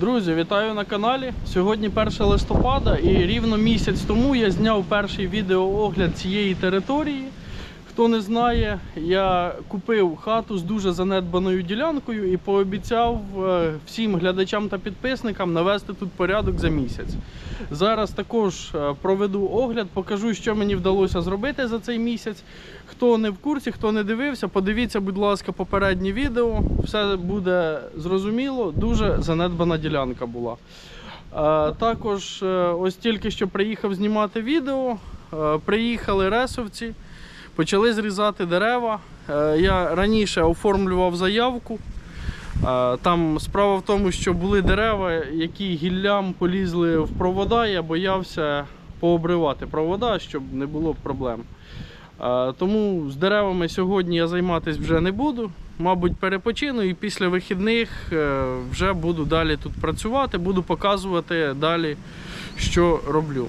Друзі, вітаю на каналі. Сьогодні 1 листопада і рівно місяць тому я зняв перший відеоогляд цієї території. Хто не знає, я купив хату з дуже занедбаною ділянкою і пообіцяв е, всім глядачам та підписникам навести тут порядок за місяць. Зараз також е, проведу огляд, покажу, що мені вдалося зробити за цей місяць. Хто не в курсі, хто не дивився, подивіться, будь ласка, попереднє відео. Все буде зрозуміло. Дуже занедбана ділянка була. Е, Також ось тільки що приїхав знімати відео. Приїхали ресовці, почали зрізати дерева. Е, Я раніше оформлював заявку. Е, Там справа в тому, що були дерева, які гіллям полізли в провода. Я боявся пообривати провода, щоб не було проблем. Е, Тому з деревами сьогодні я займатися вже не буду. Мабуть, перепочину і після вихідних вже буду далі тут працювати, буду показувати далі, що роблю.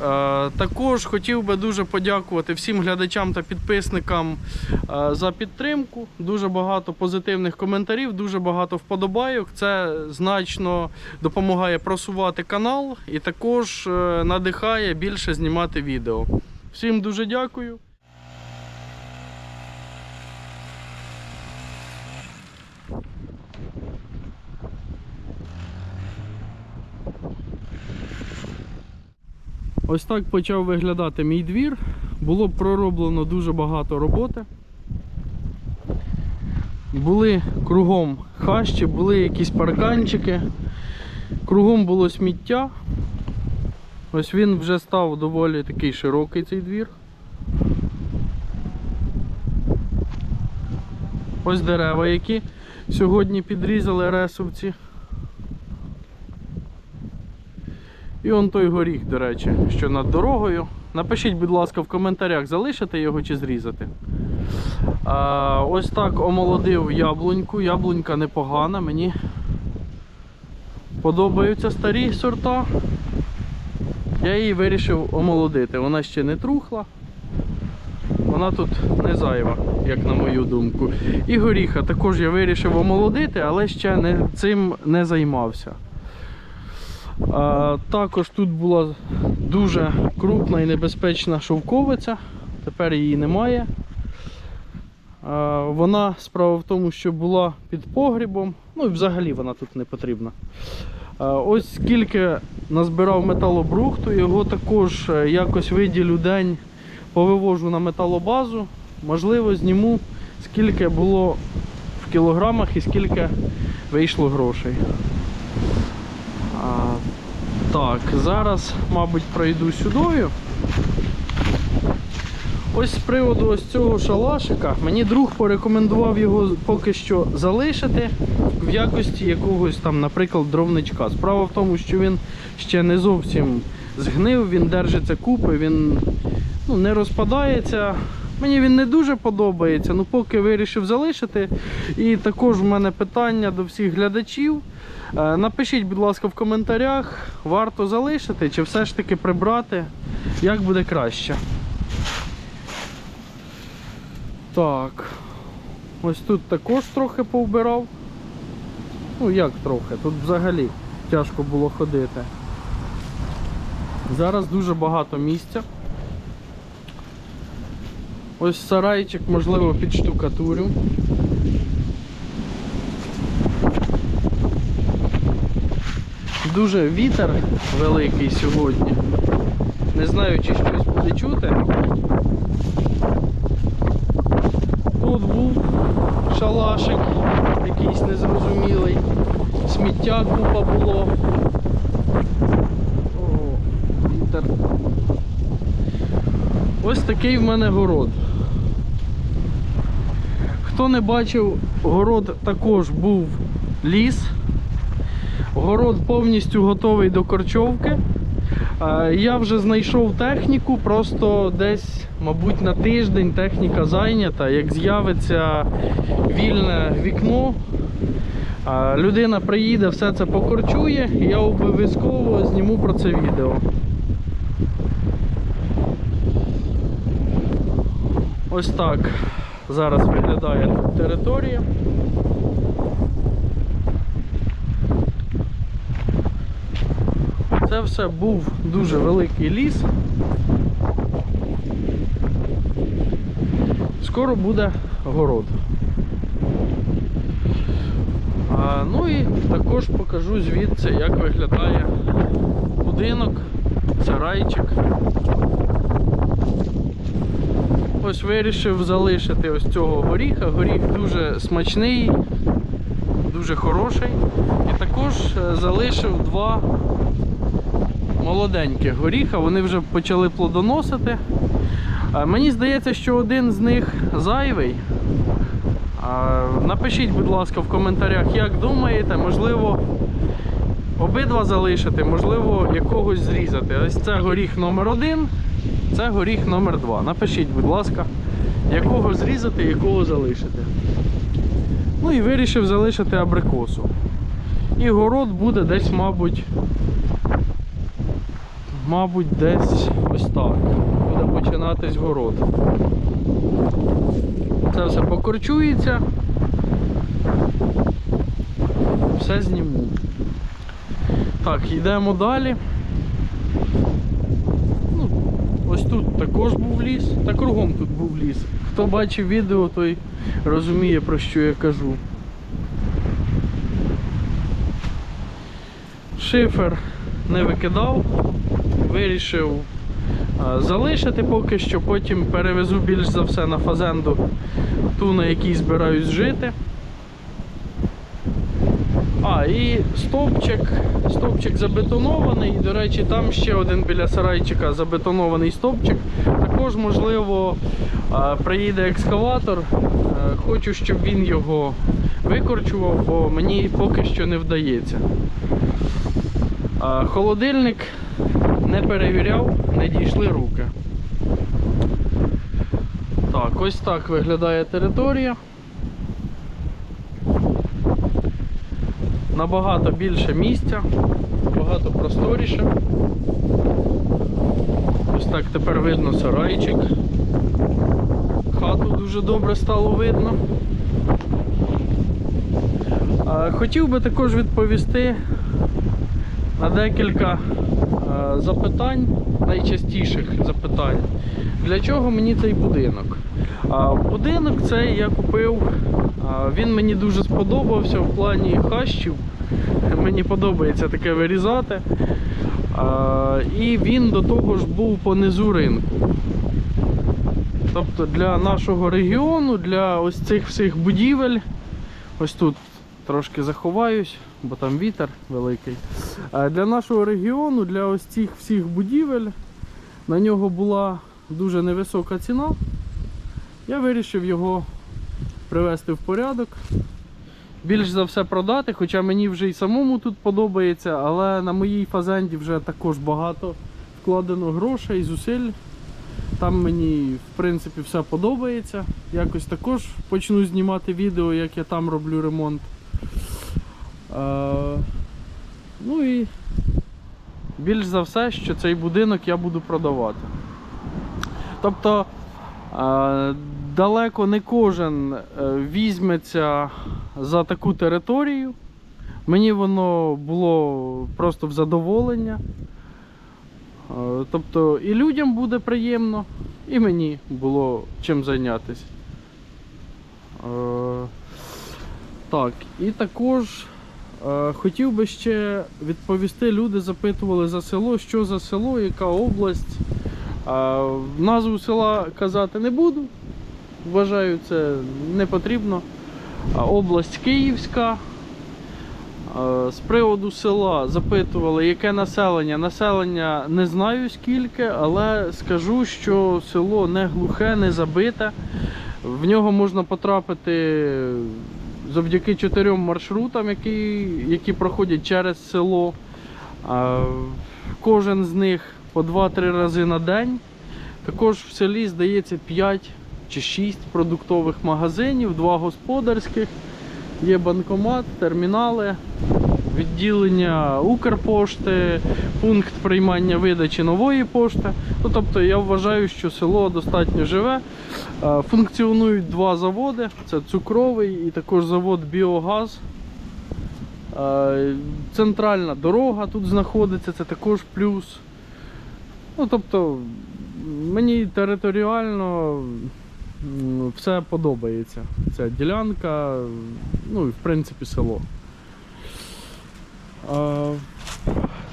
Е, Також хотів би дуже подякувати всім глядачам та підписникам е, за підтримку. Дуже багато позитивних коментарів, дуже багато вподобайок. Це значно допомагає просувати канал і також е, надихає більше знімати відео. Всім дуже дякую. Ось так почав виглядати мій двір. Було пророблено дуже багато роботи. Були кругом хащі, були якісь парканчики, кругом було сміття. Ось він вже став доволі такий широкий цей двір. Ось дерева, які сьогодні підрізали ресовці. І он той горіх, до речі, що над дорогою. Напишіть, будь ласка, в коментарях, залишити його чи зрізати. А, ось так омолодив яблуньку. Яблунька непогана, мені подобаються старі сорта. Я її вирішив омолодити. Вона ще не трухла. Вона тут не зайва, як на мою думку. І горіха також я вирішив омолодити, але ще не, цим не займався. А, також тут була дуже крупна і небезпечна шовковиця, тепер її немає. А, вона справа в тому, що була під погрібом, ну і взагалі вона тут не потрібна. А, ось скільки назбирав металобрухту, його також е, якось виділю день повивожу на металобазу. Можливо, зніму скільки було в кілограмах і скільки вийшло грошей. Так, зараз, мабуть, пройду сюдою. Ось з приводу ось цього шалашика, мені друг порекомендував його поки що залишити в якості якогось там, наприклад, дровничка. Справа в тому, що він ще не зовсім згнив, він держиться купи, він ну, не розпадається. Мені він не дуже подобається, ну поки вирішив залишити. І також в мене питання до всіх глядачів. Е, Напишіть, будь ласка, в коментарях, варто залишити чи все ж таки прибрати, як буде краще. Так. Ось тут також трохи повбирав. Ну як трохи, тут взагалі тяжко було ходити. Зараз дуже багато місця. Ось сарайчик, можливо, під штукатурю. Дуже вітер великий сьогодні. Не знаю, чи щось буде чути. Тут був шалашик, якийсь незрозумілий. Сміття купа було. О, вітер. Ось такий в мене город. Хто не бачив, город також був ліс. Город повністю готовий до корчовки. Е, Я вже знайшов техніку, просто десь, мабуть, на тиждень техніка зайнята. Як з'явиться вільне вікно, е, людина приїде, все це покорчує, і я обов'язково зніму про це відео. Ось так зараз виглядає територія. Це все був дуже великий ліс. Скоро буде город. А, ну і також покажу звідси, як виглядає будинок, сарайчик. Ось вирішив залишити ось цього горіха. Горіх дуже смачний, дуже хороший. І також е, залишив два молоденьких горіха, вони вже почали плодоносити. Мені здається, що один з них зайвий. Напишіть, будь ласка, в коментарях, як думаєте, можливо, обидва залишити, можливо, якогось зрізати. Ось це горіх номер один, це горіх номер два. Напишіть, будь ласка, якого зрізати, якого залишити. Ну і вирішив залишити абрикосу. І город буде десь, мабуть, мабуть, десь ось так. Буде починатись город. Це все покорчується. Все зніму. Так, йдемо далі. Ну, ось тут також був ліс, та кругом тут був ліс. Хто бачив відео, той розуміє про що я кажу. Шифер не викидав, вирішив залишити поки що, потім перевезу більш за все на фазенду ту, на якій збираюсь жити. А, і стовпчик, стовпчик забетонований. До речі, там ще один біля сарайчика забетонований стовпчик. Також, можливо, приїде екскаватор. Е, Хочу, щоб він його викорчував, бо мені поки що не вдається. Холодильник не перевіряв, не дійшли руки. Так, ось так виглядає територія. Набагато більше місця, набагато просторіше. Ось так тепер видно сарайчик. Хату дуже добре стало видно. Хотів би також відповісти на декілька запитань, найчастіших запитань. Для чого мені цей будинок? Будинок цей я купив, він мені дуже сподобався в плані хащів. Мені подобається таке вирізати. І він до того ж був по низу ринку. Тобто для нашого регіону, для ось цих всіх будівель, ось тут трошки заховаюсь, бо там вітер великий. Для нашого регіону, для ось цих всіх будівель, на нього була дуже невисока ціна. Я вирішив його привести в порядок. Більш за все продати, хоча мені вже і самому тут подобається, але на моїй фазенді вже також багато вкладено грошей, зусиль. Там мені в принципі все подобається. Якось також почну знімати відео, як я там роблю ремонт. Е, ну і більш за все, що цей будинок я буду продавати. Тобто е, далеко не кожен е, візьметься за таку територію. Мені воно було просто в задоволення. Е, Тобто і людям буде приємно, і мені було чим зайнятися. Е, Так, і також хотів би ще відповісти, люди запитували за село, що за село, яка область. Назву села казати не буду. Вважаю, це не потрібно. Область Київська. З приводу села запитували, яке населення. Населення не знаю скільки, але скажу, що село не глухе, не забите. В нього можна потрапити завдяки чотирьом маршрутам, які, які проходять через село. Кожен з них по 2-3 рази на день. Також в селі, здається, 5 чи 6 продуктових магазинів, 2 господарських. Є банкомат, термінали, відділення Укрпошти, пункт приймання видачі нової пошти. Ну, тобто я вважаю, що село достатньо живе. Е, Функціонують два заводи: це цукровий і також завод Біогаз. Е, Центральна дорога тут знаходиться, це також плюс. Ну, тобто, мені територіально все подобається. Ця ділянка, ну і в принципі село.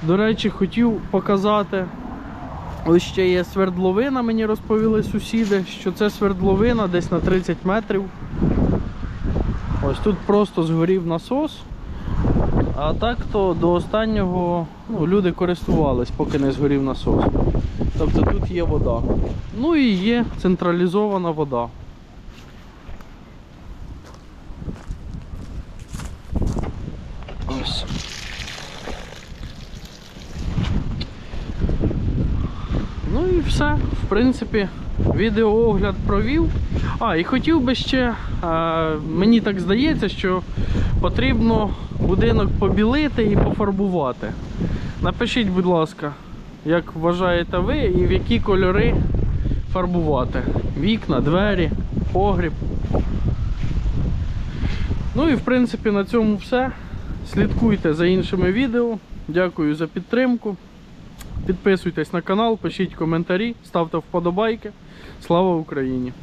До речі, хотів показати. Ось ще є свердловина, мені розповіли сусіди, що це свердловина десь на 30 метрів. Ось тут просто згорів насос. А так то до останнього ну, люди користувались, поки не згорів насос. Тобто тут є вода. Ну і є централізована вода. Ось. Ну і все. В принципі, відеоогляд провів. А, і хотів би ще, е, мені так здається, що потрібно будинок побілити і пофарбувати. Напишіть, будь ласка, як вважаєте ви і в які кольори фарбувати. Вікна, двері, погріб. Ну і в принципі на цьому все. Слідкуйте за іншими відео. Дякую за підтримку. Підписуйтесь на канал, пишіть коментарі, ставте вподобайки. Слава Україні!